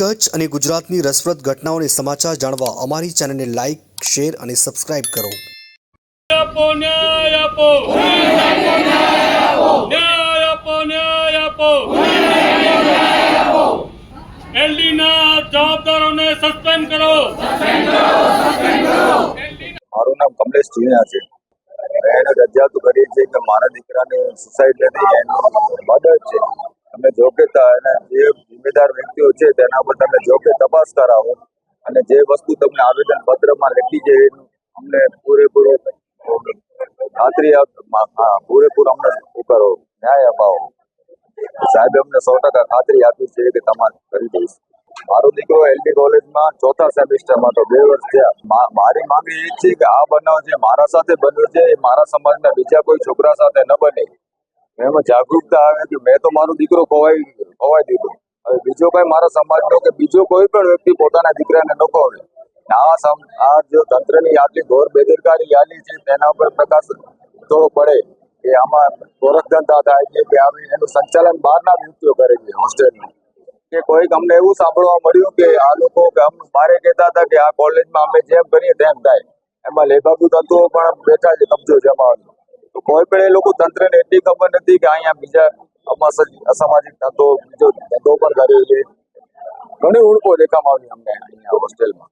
કચ્છ અને ગુજરાતની રસપ્રદ ઘટનાઓને સમાચાર જાણવા અમારી ચેનલને લાઇક શેર અને સબસ્ક્રાઇબ કરો. આપો ન્યાય આપો. ન્યાય આપો ન્યાય આપો. એલડી જવાબદારોને સસ્પેન્ડ કરો. મારું નામ કમલેશ ચુનિયા છે. મેં એને રજૂઆત કરી છે કે મારા દીકરાને સુસાઇડ નથી એનો મર્ડર છે. અમે જો એને જે જિમ્મેદાર વ્યક્તિઓ છે, તેના પર તમે જો કે તપાસ કરાવો અને જે વસ્તુ તમને આવેદન પત્રમાં લખી છે અમને પૂરેપૂરો ખાતરી પૂરેપૂરો અમને કરો ન્યાય અપાવો. સાહેબે, અમને સો ટકા ખાતરી આપી છે કે તમારે કરી દઈશ. મારો દીકરો એલડી કોલેજમાં ચોથા સેમિસ્ટરમાં તો બે વર્ષ થયા. મારી માંગણી એ છે કે આ બનાવ જે મારા સાથે બન્યો છે, એ મારા સમાજના બીજા કોઈ છોકરા સાથે ન બને. એમાં જાગૃતતા આવે કે મેં તો મારો દીકરો ખોવાઈ ખોવાઈ દીધો. હવે બીજો કઈ મારા સમાજનો કે બીજો કોઈ પણ વ્યક્તિ પોતાના દીકરાને ન ને આ સમ- આ જો તંત્રની આટલી ઘોર બેદરકારી આલી છે, તેના પર પ્રકાશ થોડો પડે કે આમાં ગોરખધંધા થાય છે કે આવી એનું સંચાલન બહારના વ્યક્તિઓ કરે છે હોસ્ટેલનું કે કોઈક અમને એવું સાંભળવા મળ્યું કે આ લોકો કે અમ મારે કહેતા હતા કે આ કોલેજમાં અમે જેમ કરીએ તેમ થાય. એમાં લેબાગુ તત્વો પણ બેઠા છે, કબજો જમાવવાનો. તો કોઈ પણ એ લોકો તંત્રને એટલી ખબર નથી કે અહીંયા બીજા અસામાજિક ધંધો, બીજો ધંધો પણ કર્યો છે. ઘણી ઉડકો દેખામાં આવી અમને અહીંયા હોસ્ટેલમાં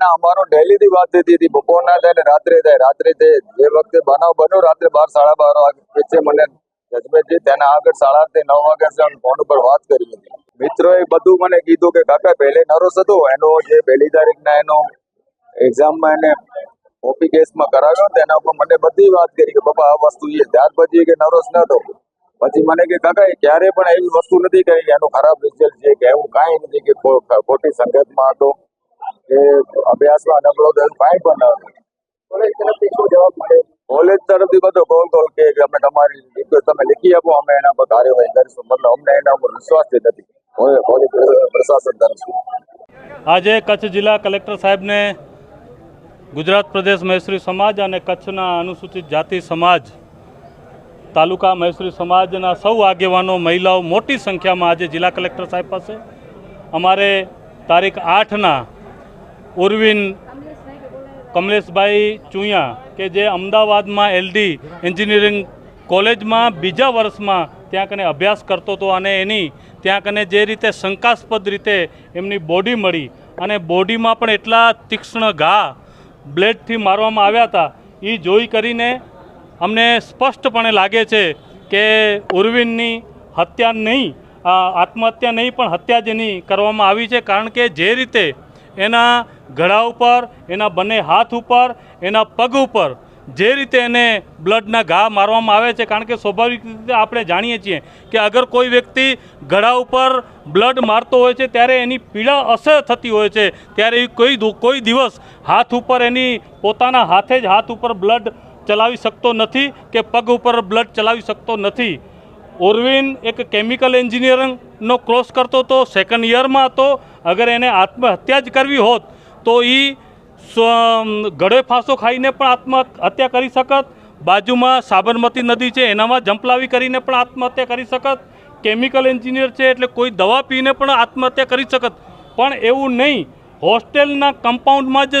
ના અમારો ડેલી થી વાત થતી હતી બપોરના થાય ને રાત્રે થાય. રાત્રે તે જે વખતે બનાવ બન્યો, રાત્રે બાર, સાડા બાર વાગે. મને જજમેન્ટ તેના આગળ સાડા તે નવ વાગ્યા ફોન ઉપર વાત કરી હતી. મિત્રોએ બધું મને કીધું કે, કાકા, પહેલે નરોસ હતો એનો જે પહેલી તારીખના એનો એક્ઝામમાં એને ઓપી કેસમાં કરાવ્યો તેના ઉપર મને બધી વાત કરી કે, બાપા, આ વસ્તુ એ ત્યાર પછી કે નરોસ ન હતો પછી મને કે કાકા એ ક્યારે પણ એવી વસ્તુ નથી કરી કે એનું ખરાબ રિઝલ્ટ છે કે એવું કાંઈ નથી કે ખોટી સંગતમાં હતો કે અભ્યાસમાં નબળો દર કાંઈ પણ ન કોલેજ તરફથી જવાબ મળે કોલેજ તરફથી બધો કોલ કોલ કે અમે તમારી રિક્વેસ્ટ તમે લીખી આપો અમે એના પર કાર્યવાહી કરીશું. મતલબ અમને એના ઉપર વિશ્વાસ જ નથી. કોલેજ પ્રશાસન તરફથી. આજે કચ્છ જિલ્લા કલેક્ટર સાહેબને ગુજરાત પ્રદેશ મહેશ્રી સમાજ અને કચ્છના અનુસૂચિત જાતિ સમાજ તાલુકા મહેશ્રી સમાજના સૌ આગેવાનો, મહિલાઓ મોટી સંખ્યામાં આજે જિલ્લા કલેક્ટર સાહેબ પાસે. અમારે તારીખ આઠના ઉર્વિન કમલેશભાઈ ચુયા કે જે અમદાવાદમાં એલડી એન્જિનિયરિંગ કોલેજમાં બીજા વર્ષમાં ત્યાં કને અભ્યાસ કરતો હતો અને એની ત્યાં કને જે રીતે શંકાસ્પદ રીતે એમની બોડી મળી અને બોડીમાં પણ એટલા તીક્ષ્ણ ઘા બ્લેડથી મારવામાં આવ્યા હતા એ જોઈ કરીને અમને સ્પષ્ટપણે લાગે છે કે ઉર્વિનની હત્યા નહીં આત્મહત્યા નહીં, પણ હત્યા જેની કરવામાં આવી છે, કારણ કે જે રીતે એના ગળા ઉપર, એના બંને હાથ ઉપર, એના પગ ઉપર જે રીતે એને બ્લડના ઘા મારવામાં આવે છે, કારણ કે સ્વાભાવિક રીતે આપણે જાણીએ છીએ કે અગર કોઈ વ્યક્તિ ગળા ઉપર બ્લડ મારતો હોય છે, ત્યારે એની પીડા અસર થતી હોય છે, ત્યારે કોઈ કોઈ દિવસ હાથ ઉપર એની પોતાના હાથે જ હાથ ઉપર બ્લડ ચલાવી શકતો નથી કે પગ ઉપર બ્લડ ચલાવી શકતો નથી. ઓરવિન એક કેમિકલ એન્જિનિયરિંગનો કોર્સ કરતો હતો સેકન્ડ યરમાં હતો. અગર એને આત્મહત્યા જ કરવી હોત, તો એ ગળે ફાંસો ખાઈને પણ આત્મહત્યા કરી શકત. બાજુમાં સાબરમતી નદી છે, એનામાં જંપલાવી કરીને પણ આત્મહત્યા કરી શકત. કેમિકલ એન્જિનિયર છે, એટલે કોઈ દવા પીને પણ આત્મહત્યા કરી શકત. પણ એવું નહીં. હોસ્ટેલના કમ્પાઉન્ડમાં જ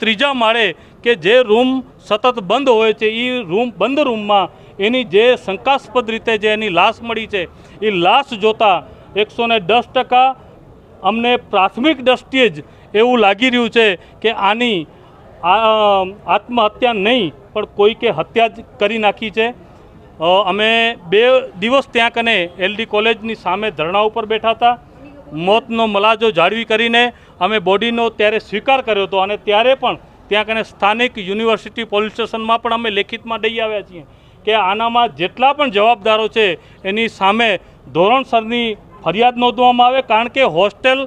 ત્રીજા માળે કે જે રૂમ સતત બંધ હોય છે એ રૂમ, બંધ રૂમમાં એની જે શંકાસ્પદ રીતે જે એની લાશ મળી છે એ લાશ જોતાં એકસો ને દસ ટકા અમને પ્રાથમિક દ્રષ્ટિએ જ એવું લાગી રહ્યું છે કે આની આત્મહત્યા નહીં, પણ કોઈકે હત્યા જ કરી નાખી છે. અમે બે દિવસ ત્યાં કને એલડી કોલેજની સામે ધરણા ઉપર બેઠા હતા. મોતનો મલાજો જાળવી કરીને અમે બોડીનો ત્યારે સ્વીકાર કર્યો હતો અને ત્યારે પણ ત્યાં કને સ્થાનિક યુનિવર્સિટી પોલીસ સ્ટેશનમાં પણ અમે લેખિતમાં દઈ આવ્યા છીએ કે આનામાં જેટલા પણ જવાબદારો છે, એની સામે ધોરણસરની ફરિયાદ નોંધવામાં આવે, કારણ કે હોસ્ટેલ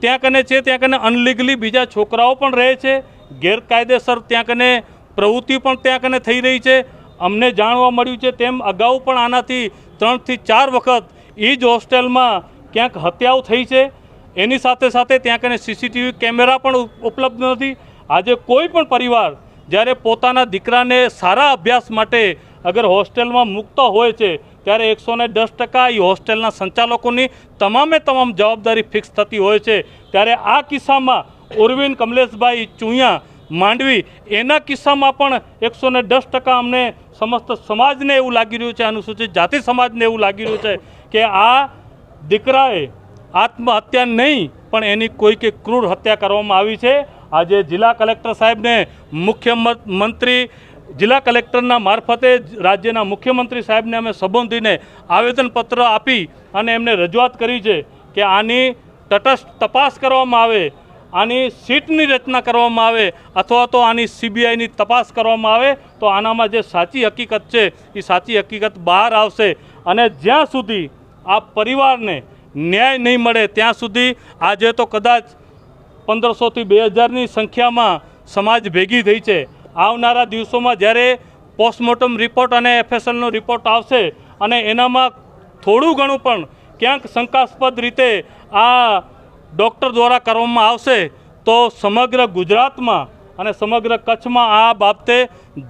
ત્યાં કને છે, ત્યાં કને અનલીગલી બીજા છોકરાઓ પણ રહે છે, ગેરકાયદેસર ત્યાં કને પ્રવૃત્તિ પણ ત્યાં કને થઈ રહી છે. અમને જાણવા મળ્યું છે તેમ અગાઉ પણ આનાથી ત્રણથી ચાર વખત એ જ હોસ્ટેલમાં ક્યાંક હત્યાઓ થઈ છે. એની સાથે સાથે ત્યાં કને સીસીટીવી કેમેરા પણ ઉપલબ્ધ નથી. આજે કોઈ પણ પરિવાર જ્યારે પોતાના દીકરાને સારા અભ્યાસ માટે અગર હોસ્ટેલમાં મૂકતો હોય છે, ત્યારે એકસો ને દસ ટકા એ હોસ્ટેલના સંચાલકોની તમામે તમામ જવાબદારી ફિક્સ થતી હોય છે. ત્યારે આ કિસ્સામાં ઉર્વિન કમલેશભાઈ ચુયા માંડવી, એના કિસ્સામાં પણ એકસો ને દસ ટકા અમને સમસ્ત સમાજને એવું લાગી રહ્યું છે, અનુસૂચિત જાતિ સમાજને એવું લાગી રહ્યું છે કે આ દીકરાએ આત્મહત્યા નહીં, પણ એની કોઈ કે ક્રૂર હત્યા કરવામાં આવી છે. આજે જિલ્લા કલેક્ટર સાહેબને મુખ્યમંત્રી મંત્રી, જિલ્લા કલેક્ટરના મારફતે રાજ્યના મુખ્યમંત્રી સાહેબને અમે સંબોધીને આવેદનપત્ર આપી અને એમને રજૂઆત કરી છે કે આની તટસ્થ, તપાસ કરવામાં આવે, આની સીટની રચના કરવામાં આવે અથવા તો આની સીબીઆઈની તપાસ કરવામાં આવે, તો આનામાં જે સાચી હકીકત છે, એ સાચી હકીકત બહાર આવશે અને જ્યાં સુધી આ પરિવારને ન્યાય નહીં મળે, ત્યાં સુધી આજે તો કદાચ પંદરસોથી બે હજારની સંખ્યામાં સમાજ ભેગી થઈ છે. આવનારા દિવસોમાં જ્યારે પોસ્ટમોર્ટમ રિપોર્ટ અને એફએસએલનો રિપોર્ટ આવશે અને એનામાં થોડું ઘણું પણ ક્યાંક શંકાસ્પદ રીતે આ ડૉક્ટર દ્વારા કરવામાં આવશે, તો સમગ્ર ગુજરાતમાં અને સમગ્ર કચ્છમાં આ બાબતે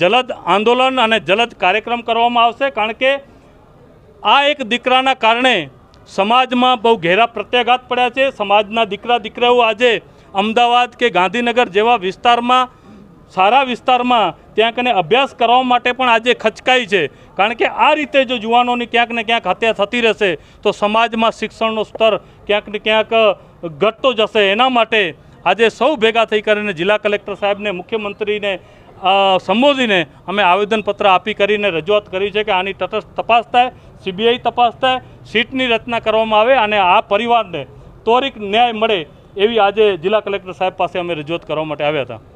જલદ આંદોલન અને જલદ કાર્યક્રમ કરવામાં આવશે. કારણ કે આ એક દીકરાના કારણે સમાજમાં બહુ ઘેરા પ્રત્યાઘાત પડ્યા છે. સમાજના દીકરા દીકરાઓ આજે અમદાવાદ કે ગાંધીનગર જેવા વિસ્તારમાં, સારા વિસ્તારમાં ત્યાં કને અભ્યાસ કરવા માટે પણ આજે ખચકાય છે. કારણ કે આ રીતે જો યુવાનોની ક્યાંક ને ક્યાંક હત્યા થતી રહેશે, તો સમાજમાં શિક્ષણનો સ્તર ક્યાંક ને ક્યાંક ઘટતો જશે. એના માટે આજે સૌ ભેગા થઈ કરીને જિલ્લા કલેક્ટર સાહેબને, મુખ્યમંત્રીને સંબોધીને અમે આવેદનપત્ર આપી કરીને રજૂઆત કરી છે કે આની તટસ્થ તપાસ થાય, સીબીઆઈ તપાસ થાય, સીટની રચના કરવામાં આવે અને આ પરિવારને ત્વરિત ન્યાય મળે એવી આજે જિલ્લા કલેક્ટર સાહેબ પાસે અમે રજૂઆત કરવા માટે આવ્યા હતા.